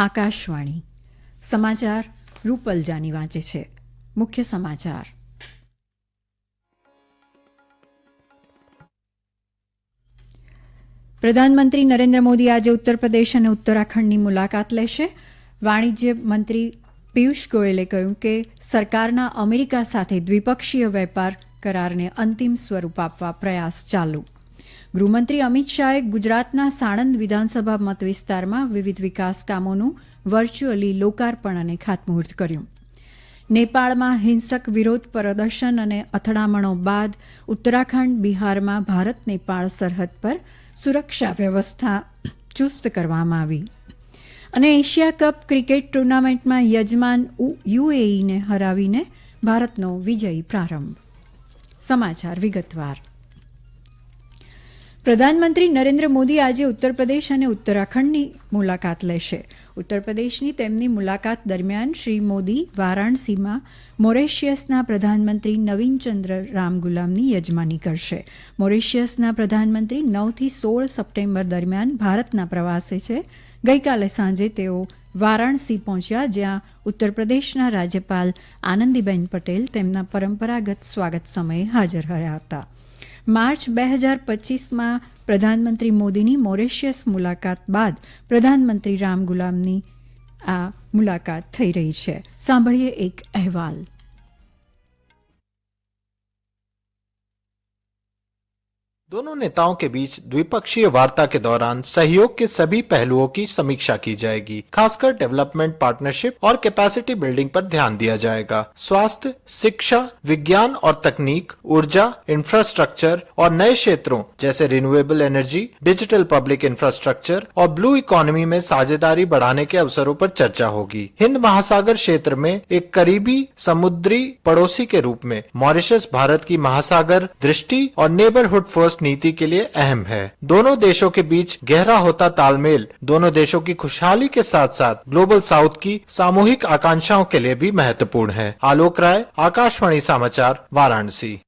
આકાશવાણી. સમાચાર રૂપલ જાની વાંચે છે. મુખ્ય સમાચાર. પ્રધાનમંત્રી નરેન્દ્ર મોદી આજે ઉત્તર પ્રદેશ અને ઉત્તરાખંડની મુલાકાત લેશે. વાણિજ્ય મંત્રી પિયુષ ગોયલે કહ્યું કે સરકારના અમેરિકા સાથે દ્વિપક્ષીય વેપાર કરારને અંતિમ સ્વરૂપ આપવા પ્રયાસ ચાલુ. ગૃહમંત્રી અમિત શાહે ગુજરાતના સાણંદ વિધાનસભા મતવિસ્તારમાં વિવિધ વિકાસ કામોનું વર્ચ્યુઅલી લોકાર્પણ અને ખાતમુહૂર્ત કર્યું. નેપાળમાં હિંસક વિરોધ પ્રદર્શન અને અથડામણો બાદ ઉત્તરાખંડ, બિહારમાં ભારત, નેપાળ સરહદ પર સુરક્ષા વ્યવસ્થા ચુસ્ત કરવામાં આવી. અને એશિયા કપ ક્રિકેટ ટુર્નામેન્ટમાં યજમાન યુએઈને હરાવીને ભારતનો વિજયી પ્રારંભ. સમાચાર વિગતવાર. પ્રધાનમંત્રી નરેન્દ્ર મોદી આજે ઉત્તર પ્રદેશ અને ઉત્તરાખંડની મુલાકાત લેશે. ઉત્તર પ્રદેશની તેમની મુલાકાત દરમિયાન શ્રી મોદી વારાણસીમાં મોરેશિયસના પ્રધાનમંત્રી નવીનચંદ્ર રામગુલામની યજમાની કરશે. મોરેશિયસના પ્રધાનમંત્રી નવથી સોળ સપ્ટેમ્બર દરમિયાન ભારતના પ્રવાસે છે. ગઈકાલે સાંજે તેઓ વારાણસી પહોંચ્યા, જ્યાં ઉત્તર પ્રદેશના રાજ્યપાલ આનંદીબેન પટેલ તેમના પરંપરાગત સ્વાગત સમયે હાજર રહ્યા હતા. માર્ચ બે હજાર પચીસમાં પ્રધાનમંત્રી મોદીની મોરેશિયસ મુલાકાત બાદ પ્રધાનમંત્રી રામગુલામની આ મુલાકાત થઈ રહી છે. સાંભળીએ એક અહેવાલ. दोनों नेताओं के बीच द्विपक्षीय वार्ता के दौरान सहयोग के सभी पहलुओं की समीक्षा की जाएगी, खासकर डेवलपमेंट पार्टनरशिप और कैपेसिटी बिल्डिंग पर ध्यान दिया जाएगा। स्वास्थ्य, शिक्षा, विज्ञान और तकनीक, ऊर्जा, इंफ्रास्ट्रक्चर और नए क्षेत्रों जैसे renewable energy digital public infrastructure और ब्लू इकोनॉमी में साझेदारी बढ़ाने के अवसरों पर चर्चा होगी। हिंद महासागर क्षेत्र में एक करीबी समुद्री पड़ोसी के रूप में मॉरिशस, भारत की महासागर, दृष्टि और नेबरहुड फ़र्स्ट नीति के लिए अहम है। दोनों देशों के बीच गहरा होता तालमेल, दोनों देशों की खुशहाली के साथ साथ ग्लोबल साउथ की सामूहिक आकांक्षाओं के लिए भी महत्वपूर्ण है। आलोक राय, आकाशवाणी समाचार, वाराणसी।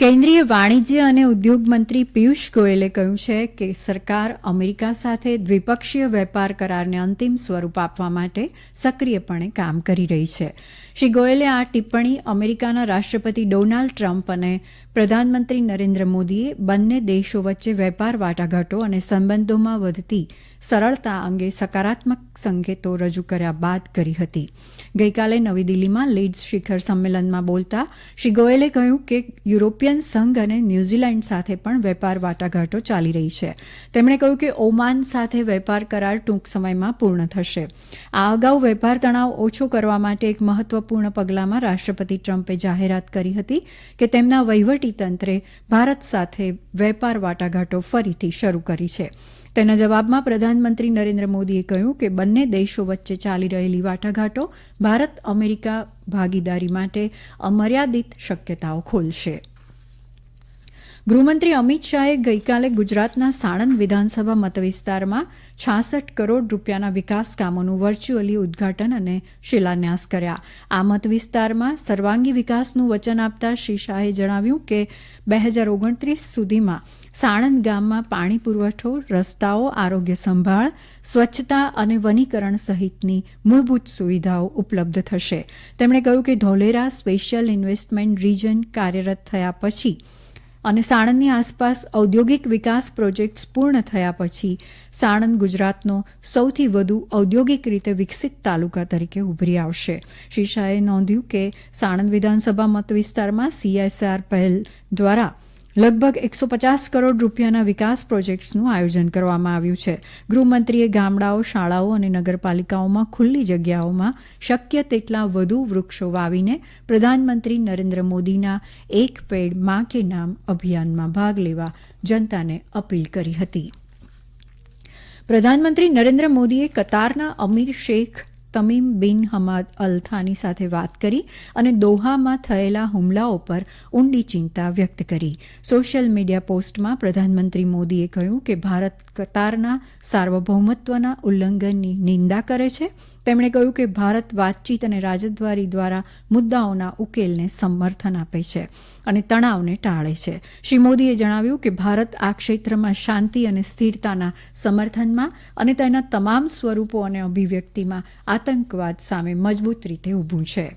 કેન્દ્રીય વાણિજ્ય અને ઉદ્યોગ મંત્રી પિયુષ ગોયલે કહ્યું છે કે સરકાર અમેરિકા સાથે દ્વિપક્ષીય વેપાર કરારને અંતિમ સ્વરૂપ આપવા માટે સક્રિયપણે કામ કરી રહી છે. શ્રી ગોયલે આ ટિપ્પણી અમેરિકાના રાષ્ટ્રપતિ ડોનાલ્ડ ટ્રમ્પ અને પ્રધાનમંત્રી નરેન્દ્ર મોદીએ બંને દેશો વચ્ચે વેપાર વાટાઘાટો અને સંબંધોમાં વધતી સરળતા અંગે સકારાત્મક સંકેતો રજૂ કર્યા બાદ કરી હતી. ગઈકાલે નવી દિલ્હીમાં લીડ્સ શિખર સંમેલનમાં બોલતા શ્રી ગોયલે કહ્યું કે યુરોપિયન સંઘ અને ન્યૂઝીલેન્ડ સાથે પણ વેપાર વાટાઘાટો ચાલી રહી છે. તેમણે કહ્યું કે ઓમાન સાથે વેપાર કરાર ટૂંક સમયમાં પૂર્ણ થશે. આ અગાઉ વેપાર તણાવ ઓછો કરવા માટે એક મહત્વપૂર્ણ પગલામાં રાષ્ટ્રપતિ ટ્રમ્પે જાહેરાત કરી હતી કે તેમના વહીવટીતંત્રે ભારત સાથે વેપાર વાટાઘાટો ફરીથી શરૂ કરી છે. તેના જવાબમાં પ્રધાનમંત્રી નરેન્દ્ર મોદીએ કહ્યું કે બંને દેશો વચ્ચે ચાલી રહેલી વાટાઘાટો ભારત અમેરિકા ભાગીદારી માટે અમર્યાદિત શક્યતાઓ ખોલશે. ગૃહમંત્રી અમિત શાહે ગઈકાલે ગુજરાતના સાણંદ વિધાનસભા મતવિસ્તારમાં છાસઠ કરોડ રૂપિયાના વિકાસ કામોનું વર્ચ્યુઅલી ઉદઘાટન અને શિલાન્યાસ કર્યા. આ મતવિસ્તારમાં સર્વાંગી વિકાસનું વચન આપતા શ્રી શાહે જણાવ્યું કે બે હજાર ઓગણત્રીસ સુધીમાં સાણંદ ગામમાં પાણી પુરવઠો, રસ્તાઓ, આરોગ્ય સંભાળ, સ્વચ્છતા અને વનીકરણ સહિતની મૂળભૂત સુવિધાઓ ઉપલબ્ધ થશે. તેમણે કહ્યું કે ધોલેરા સ્પેશિયલ ઇન્વેસ્ટમેન્ટ રિજન કાર્યરત થયા પછી અને સાણંદની આસપાસ ઔદ્યોગિક વિકાસ પ્રોજેક્ટ્સ પૂર્ણ થયા પછી સાણંદ ગુજરાતનો સૌથી વધુ ઔદ્યોગિક રીતે વિકસિત તાલુકા તરીકે ઉભરી આવશે. શ્રી શાહે નોંધ્યું કે સાણંદ વિધાનસભા મતવિસ્તારમાં સીએસઆર પહેલ દ્વારા લગભગ એકસો પચાસ કરોડ રૂપિયાના વિકાસ પ્રોજેક્ટ્સનું આયોજન કરવામાં આવ્યું છે. ગૃહમંત્રીએ ગામડાઓ, શાળાઓ અને નગરપાલિકાઓમાં ખુલ્લી જગ્યાઓમાં શક્ય તેટલા વધુ વૃક્ષો વાવીને પ્રધાનમંત્રી નરેન્દ્ર મોદીના એક પેડમાં કે નામ અભિયાનમાં ભાગ લેવા જનતાને અપીલ કરી હતી. પ્રધાનમંત્રી નરેન્દ્ર મોદીએ કતારના અમીર Sheikh Tamim bin Hamad Al Thani સાથે વાત કરી અને દોહામાં થયેલા હુમલાઓ પર ઊંડી ચિંતા વ્યક્ત કરી. સોશિયલ મીડિયા પોસ્ટમાં પ્રધાનમંત્રી મોદીએ કહ્યું કે ભારત કતારના સાર્વભૌમત્વના ઉલ્લંઘનની નિંદા કરે છે તેમણે કહ્યું કે ભારત વાતચીત અને રાજદ્વારી દ્વારા મુદ્દાઓના ઉકેલને સમર્થન આપે છે અને તણાવને ટાળે છે. શ્રી મોદીએ જણાવ્યું કે ભારત આ ક્ષેત્રમાં શાંતિ અને સ્થિરતાના સમર્થનમાં અને તેના તમામ સ્વરૂપો અને અભિવ્યક્તિમાં આતંકવાદ સામે મજબૂત રીતે ઊભું છે.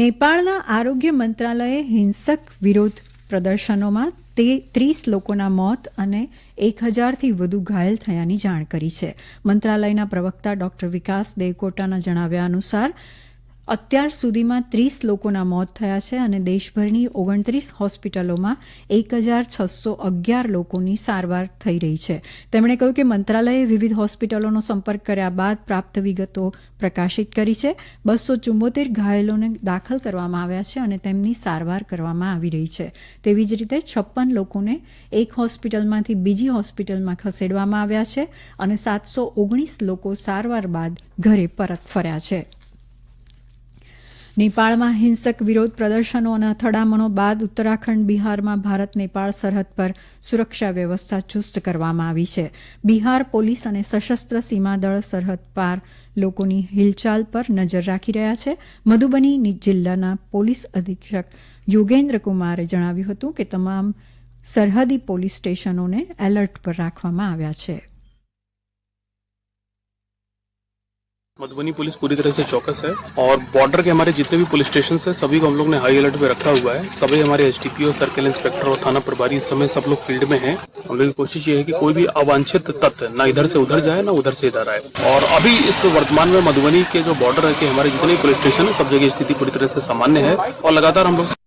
નેપાળના આરોગ્ય મંત્રાલયે હિંસક વિરોધ પ્રદર્શનોમાં તે ત્રીસ લોકોના મોત અને એક હજારથી વધુ ઘાયલ થયાની જાણ કરી છે. મંત્રાલયના પ્રવક્તા ડોક્ટર વિકાસ દેવકોટાના જણાવ્યા અનુસાર અત્યાર સુધીમાં ત્રીસ લોકોના મોત થયા છે અને દેશભરની ઓગણત્રીસ હોસ્પિટલોમાં એક હજાર છસો અગિયાર લોકોની સારવાર થઈ રહી છે. તેમણે કહ્યું કે મંત્રાલયે વિવિધ હોસ્પિટલોનો સંપર્ક કર્યા બાદ પ્રાપ્ત વિગતો પ્રકાશિત કરી છે. બસો ચુંબોતેર ઘાયલોને દાખલ કરવામાં આવ્યા છે અને તેમની સારવાર કરવામાં આવી રહી છે. તેવી જ રીતે છપ્પન લોકોને એક હોસ્પિટલમાંથી બીજી હોસ્પિટલમાં ખસેડવામાં આવ્યા છે અને સાતસો ઓગણીસ લોકો સારવાર બાદ ઘરે પરત ફર્યા છે. નેપાળમાં હિંસક વિરોધ પ્રદર્શનો અને અથડામણો બાદ ઉત્તરાખંડ, બિહારમાં ભારત, નેપાળ સરહદ પર સુરક્ષા વ્યવસ્થા ચુસ્ત કરવામાં આવી છે. બિહાર પોલીસ અને સશસ્ત્ર સીમાદળ સરહદ પાર લોકોની હિલચાલ પર નજર રાખી રહ્યા છે. મધુબની જિલ્લાના પોલીસ અધિક્ષક યોગેન્દ્ર કુમારે જણાવ્યું હતું કે તમામ સરહદી પોલીસ સ્ટેશનોને એલર્ટ પર રાખવામાં આવ્યા છે. मधुबनी पुलिस पूरी तरह से चौकस है और बॉर्डर के हमारे जितने भी पुलिस स्टेशन है, सभी को हम लोग ने हाई अलर्ट पे रखा हुआ है। सभी हमारे एसडीपीओ सर्किल इंस्पेक्टर और थाना प्रभारी इस समय सब लोग फ़ील्ड में हैं। हम लोग की कोशिश ये है कि कोई भी अवांछित तत्व ना इधर से उधर जाए, ना उधर से इधर आए। और अभी इस वर्तमान में मधुबनी के जो बॉर्डर है के हमारे जितने पुलिस स्टेशन है, सब जगह स्थिति पूरी तरह से सामान्य है और लगातार हम लोग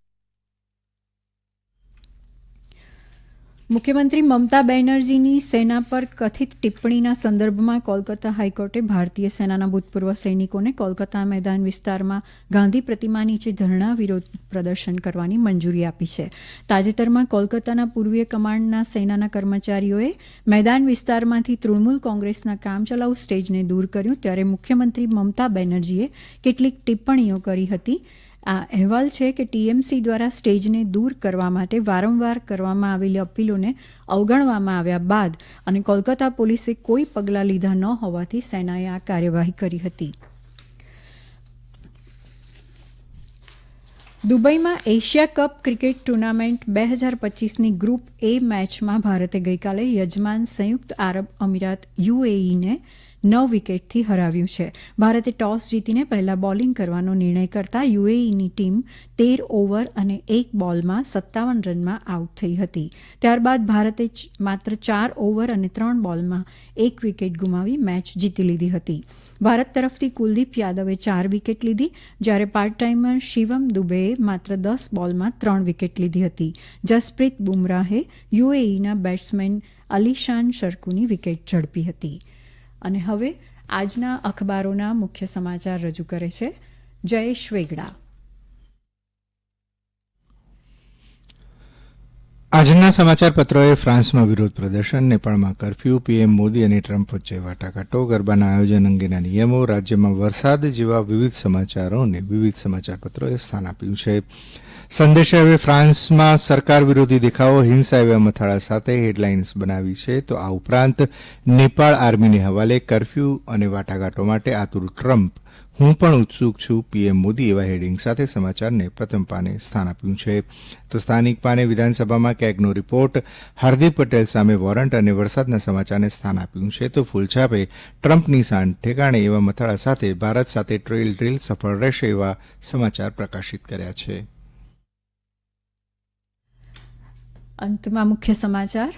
મુખ્યમંત્રી મમતા બેનર્જીની સેના પર કથિત ટિપ્પણીના સંદર્ભમાં કોલકાતા હાઈકોર્ટે ભારતીય સેનાના ભૂતપૂર્વ સૈનિકોને કોલકાતા મેદાન વિસ્તારમાં ગાંધી પ્રતિમા નીચે ધરણા વિરોધ પ્રદર્શન કરવાની મંજૂરી આપી છે. તાજેતરમાં કોલકાતાના પૂર્વીય કમાન્ડના સેનાના કર્મચારીઓએ મેદાન વિસ્તારમાંથી તૃણમૂલ કોંગ્રેસના કામચલાઉ સ્ટેજને દૂર કર્યું, ત્યારે મુખ્યમંત્રી મમતા બેનર્જીએ કેટલીક ટિપ્પણીઓ કરી હતી. આ અહેવાલ છે કે ટીએમસી દ્વારા સ્ટેજને દૂર કરવા માટે વારંવાર કરવામાં આવેલી અપીલોને અવગણવામાં આવ્યા બાદ અને કોલકાતા પોલીસે કોઈ પગલાં લીધા ન હોવાથી સેનાએ આ કાર્યવાહી કરી હતી. દુબઈમાં એશિયા કપ ક્રિકેટ ટુર્નામેન્ટ બે હજાર પચીસની ગ્રુપ એ મેચમાં ભારતે ગઈકાલે યજમાન સંયુક્ત આરબ અમીરાત યુએઈને નવ વિકેટથી હરાવ્યું છે. ભારતે ટોસ જીતીને પહેલા બોલિંગ કરવાનો નિર્ણય કરતા યુએઈની ટીમ તેર ઓવર અને એક બોલમાં સત્તાવન રનમાં આઉટ થઈ હતી. ત્યારબાદ ભારતે માત્ર ચાર ઓવર અને ત્રણ બોલમાં એક વિકેટ ગુમાવી મેચ જીતી લીધી હતી. ભારત તરફથી કુલદીપ યાદવે ચાર વિકેટ લીધી, જ્યારે પાર્ટ ટાઈમર શિવમ દુબેએ માત્ર દસ બોલમાં ત્રણ વિકેટ લીધી હતી. જસપ્રીત બુમરાહે યુએઈના બેટ્સમેન અલીશાન શર્કુની વિકેટ ઝડપી હતી. અને હવે આજના અખબારોના મુખ્ય સમાચાર રજૂ કરે છે. જયેશ વેગડા આજના સમાચારપત્રોએ ફ્રાન્સમાં વિરોધ પ્રદર્શન, નેપાળમાં કરફ્યુ, પીએમ મોદી અને ટ્રમ્પ વચ્ચે વાટાઘાટો, ગરબાના આયોજન અંગેના નિયમો, રાજ્યમાં વરસાદ જેવા વિવિધ સમાચારોને વિવિધ સમાચારપત્રોએ સ્થાન આપ્યું છે. સંદેશે હવે ફ્રાન્સમાં સરકાર વિરોધી દેખાવો હિંસા એવા મથાળા સાથે હેડલાઇન્સ બનાવી છે. તો આ ઉપરાંત નેપાળ આર્મીને હવાલે કરફ્યુ અને વાટાઘાટો માટે આતુર ટ્રમ્પ. હું પણ ઉત્સુક છું, પીએમ મોદી એવા હેડિંગ સાથે સમાચારને પ્રથમ પાને સ્થાન આપ્યું છે. તો સ્થાનિક પાને વિધાનસભામાં કેગનો રિપોર્ટ હાર્દિક પટેલ સામે વોરંટ અને વરસાદના સમાચારને સ્થાન આપ્યું છે. તો ફૂલછાપે ટ્રમ્પની સાંઠ ઠેકાણે એવા મથાળા સાથે ભારત સાથે ટ્રેલ ડ્રીલ સફળ રહેશે એવા સમાચાર પ્રકાશિત કર્યા છે. અંતમાં મુખ્ય સમાચાર.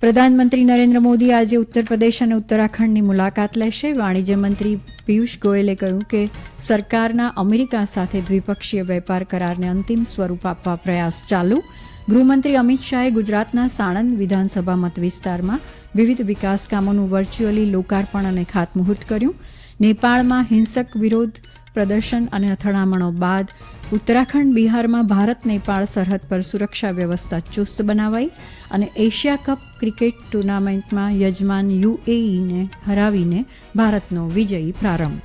પ્રધાનમંત્રી નરેન્દ્ર મોદી આજે ઉત્તર પ્રદેશ અને ઉત્તરાખંડની મુલાકાત લેશે. વાણિજ્ય મંત્રી પિયુષ ગોયલે કહ્યું કે સરકારના અમેરિકા સાથે દ્વિપક્ષીય વેપાર કરારને અંતિમ સ્વરૂપ આપવા પ્રયાસ ચાલુ. ગૃહમંત્રી અમિત શાહે ગુજરાતના સાણંદ વિધાનસભા મતવિસ્તારમાં વિવિધ વિકાસ કામોનું વર્ચ્યુઅલી લોકાર્પણ અને ખાતમુહૂર્ત કર્યું. નેપાળમાં હિંસક વિરોધ પ્રદર્શન અને અથડામણો બાદ ઉત્તરાખંડ, બિહારમાં ભારત, નેપાળ સરહદ પર સુરક્ષા વ્યવસ્થા ચુસ્ત બનાવાઈ અને એશિયા કપ ક્રિકેટ ટુર્નામેન્ટમાં યજમાન યુએઈને હરાવીને ભારતનો વિજયી પ્રારંભ.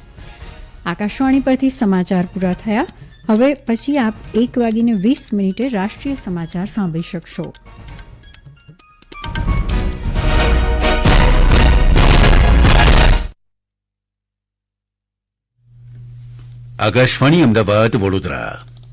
આકાશવાણી પરથી સમાચાર પૂરા થયા. હવે પછી આપ એક વાગીને વીસ મિનિટે રાષ્ટ્રીય સમાચાર સાંભળી શકશો. આકાશવાણી અમદાવાદ વડોદરા.